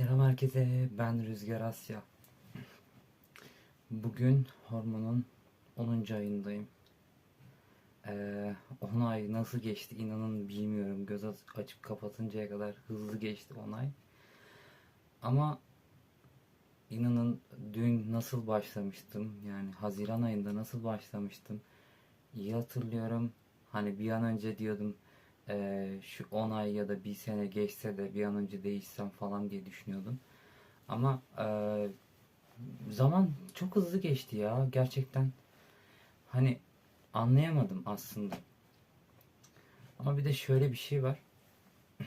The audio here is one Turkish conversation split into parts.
Selam herkese, ben Rüzgar Asya. Bugün hormonun 10. ayındayım. Ee, 10 ay nasıl geçti inanın bilmiyorum. Göz aç- açıp kapatıncaya kadar hızlı geçti 10 ay. Ama inanın dün nasıl başlamıştım, yani Haziran ayında nasıl başlamıştım. İyi hatırlıyorum. Hani bir an önce diyordum eee, şu 10 ay ya da bir sene geçse de bir an önce değişsem falan diye düşünüyordum. Ama eee, zaman çok hızlı geçti ya gerçekten. Hani anlayamadım aslında. Ama bir de şöyle bir şey var.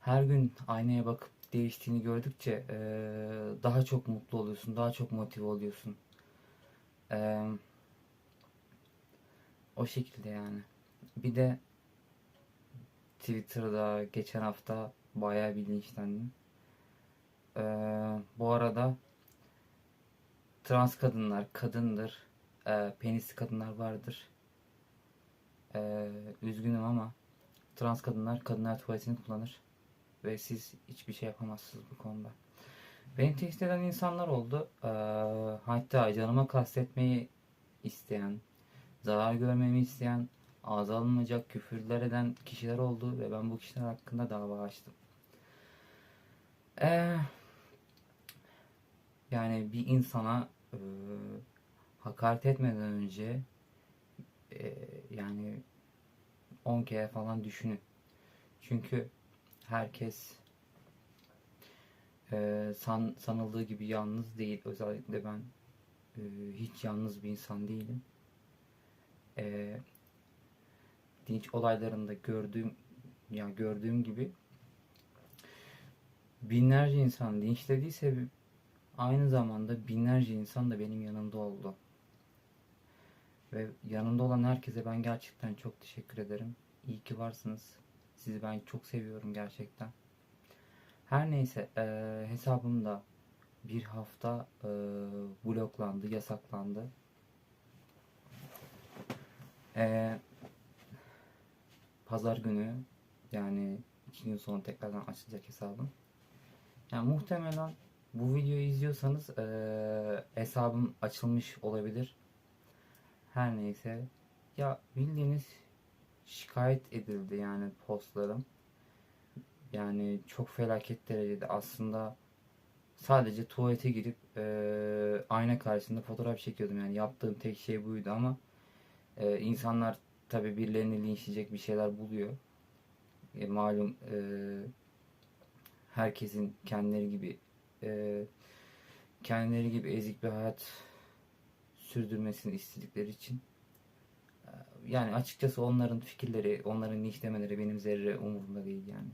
Her gün aynaya bakıp değiştiğini gördükçe eee, daha çok mutlu oluyorsun, daha çok motive oluyorsun. Eee, o şekilde yani. Bir de Twitter'da geçen hafta bayağı bir linçlendim. Ee, bu arada trans kadınlar kadındır. Ee, penisli kadınlar vardır. Ee, üzgünüm ama trans kadınlar kadınlar tuvaletini kullanır. Ve siz hiçbir şey yapamazsınız bu konuda. Beni tehdit eden insanlar oldu. Ee, hatta canıma kastetmeyi isteyen, zarar görmemi isteyen, ağza alınmayacak küfürler eden kişiler oldu ve ben bu kişiler hakkında dava açtım. Ee, yani bir insana e, hakaret etmeden önce e, yani 10 kere falan düşünün. Çünkü herkes e, san, sanıldığı gibi yalnız değil. Özellikle ben e, hiç yalnız bir insan değilim. E, dinç olaylarında gördüğüm ya gördüğüm gibi binlerce insan linçlediyse aynı zamanda binlerce insan da benim yanımda oldu. Ve yanımda olan herkese ben gerçekten çok teşekkür ederim. İyi ki varsınız. Sizi ben çok seviyorum gerçekten. Her neyse eee hesabımda bir hafta eee, bloklandı, yasaklandı. Eee pazar günü yani iki gün sonra tekrardan açılacak hesabım. Yani muhtemelen bu videoyu izliyorsanız eee, hesabım açılmış olabilir. Her neyse. Ya bildiğiniz şikayet edildi yani postlarım. Yani çok felaket derecede aslında sadece tuvalete girip eee, ayna karşısında fotoğraf çekiyordum yani yaptığım tek şey buydu ama eee, insanlar tabii birilerini linçleyecek bir şeyler buluyor. E, malum e, herkesin kendileri gibi e, kendileri gibi ezik bir hayat sürdürmesini istedikleri için e, yani açıkçası onların fikirleri, onların linçlemeleri benim zerre umurumda değil yani.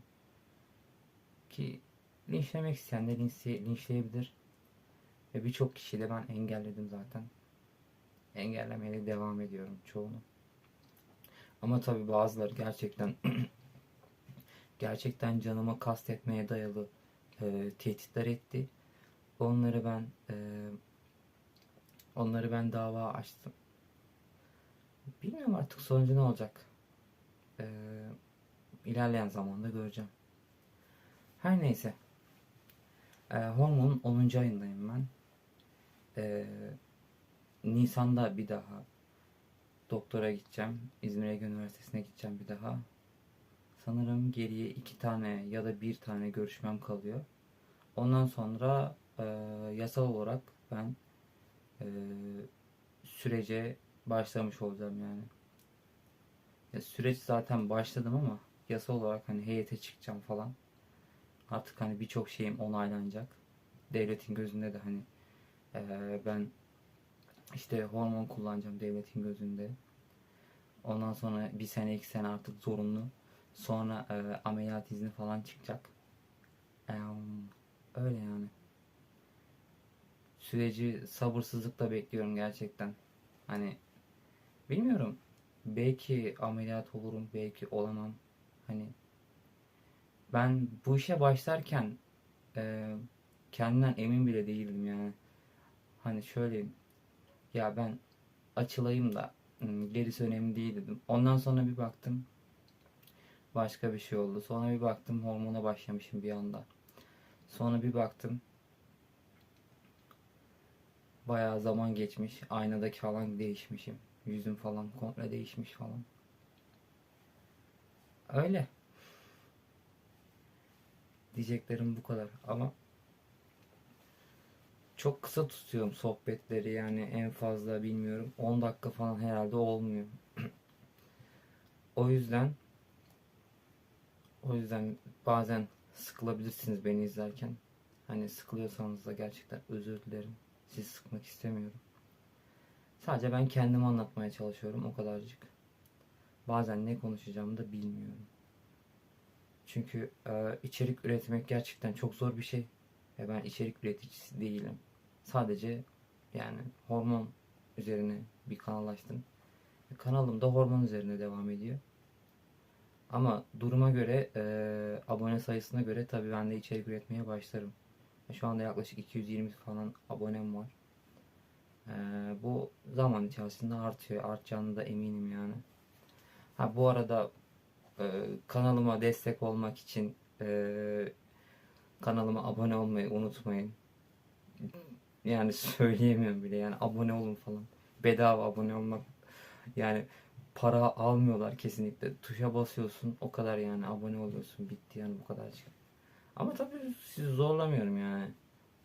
Ki linçlemek isteyen de linçle- linçleyebilir. Ve birçok kişiyi de ben engelledim zaten. Engellemeye de devam ediyorum çoğunu. Ama tabii bazıları gerçekten gerçekten canıma kastetmeye dayalı e, tehditler etti. Onları ben e, onları ben dava açtım. Bilmiyorum artık sonucu ne olacak. E, ilerleyen zamanda göreceğim. Her neyse. E, hormonun 10. ayındayım ben. E, Nisan'da bir daha doktora gideceğim. İzmir Ege Üniversitesi'ne gideceğim bir daha. Sanırım geriye iki tane ya da bir tane görüşmem kalıyor. Ondan sonra e, yasal olarak ben e, sürece başlamış olacağım yani. Ya, süreç zaten başladım ama yasal olarak hani heyete çıkacağım falan. Artık hani birçok şeyim onaylanacak. Devletin gözünde de hani e, ben işte hormon kullanacağım devletin gözünde. Ondan sonra bir sene iki sene artık zorunlu. Sonra e, ameliyat izni falan çıkacak. Em, öyle yani. Süreci sabırsızlıkla bekliyorum gerçekten. Hani bilmiyorum. Belki ameliyat olurum, belki olamam. Hani ben bu işe başlarken e, kendimden emin bile değildim yani. Hani şöyle ya ben açılayım da hmm, gerisi önemli değil dedim. Ondan sonra bir baktım başka bir şey oldu. Sonra bir baktım hormona başlamışım bir anda. Sonra bir baktım. Bayağı zaman geçmiş. Aynadaki falan değişmişim. Yüzüm falan komple değişmiş falan. Öyle. Diyeceklerim bu kadar ama çok kısa tutuyorum sohbetleri yani en fazla bilmiyorum 10 dakika falan herhalde olmuyor. o yüzden o yüzden bazen sıkılabilirsiniz beni izlerken. Hani sıkılıyorsanız da gerçekten özür dilerim. Sizi sıkmak istemiyorum. Sadece ben kendimi anlatmaya çalışıyorum o kadarcık. Bazen ne konuşacağımı da bilmiyorum. Çünkü e, içerik üretmek gerçekten çok zor bir şey. Ve ben içerik üreticisi değilim. Sadece yani hormon üzerine bir kanal açtım. Ve kanalım da hormon üzerine devam ediyor. Ama duruma göre, e, abone sayısına göre tabii ben de içerik üretmeye başlarım. Şu anda yaklaşık 220 falan abonem var. E, bu zaman içerisinde artıyor. Artacağını da eminim yani. Ha bu arada e, kanalıma destek olmak için e, kanalıma abone olmayı unutmayın. Yani söyleyemiyorum bile yani abone olun falan. Bedava abone olmak yani para almıyorlar kesinlikle. Tuşa basıyorsun o kadar yani abone oluyorsun bitti yani bu kadarcık. Ama tabii sizi zorlamıyorum yani.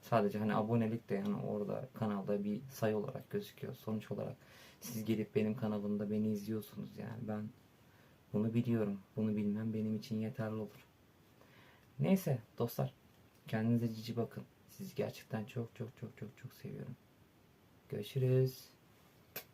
Sadece hani abonelik de yani orada kanalda bir sayı olarak gözüküyor. Sonuç olarak siz gelip benim kanalımda beni izliyorsunuz yani ben bunu biliyorum. Bunu bilmem benim için yeterli olur. Neyse dostlar. Kendinize cici bakın. Sizi gerçekten çok çok çok çok çok seviyorum. Görüşürüz.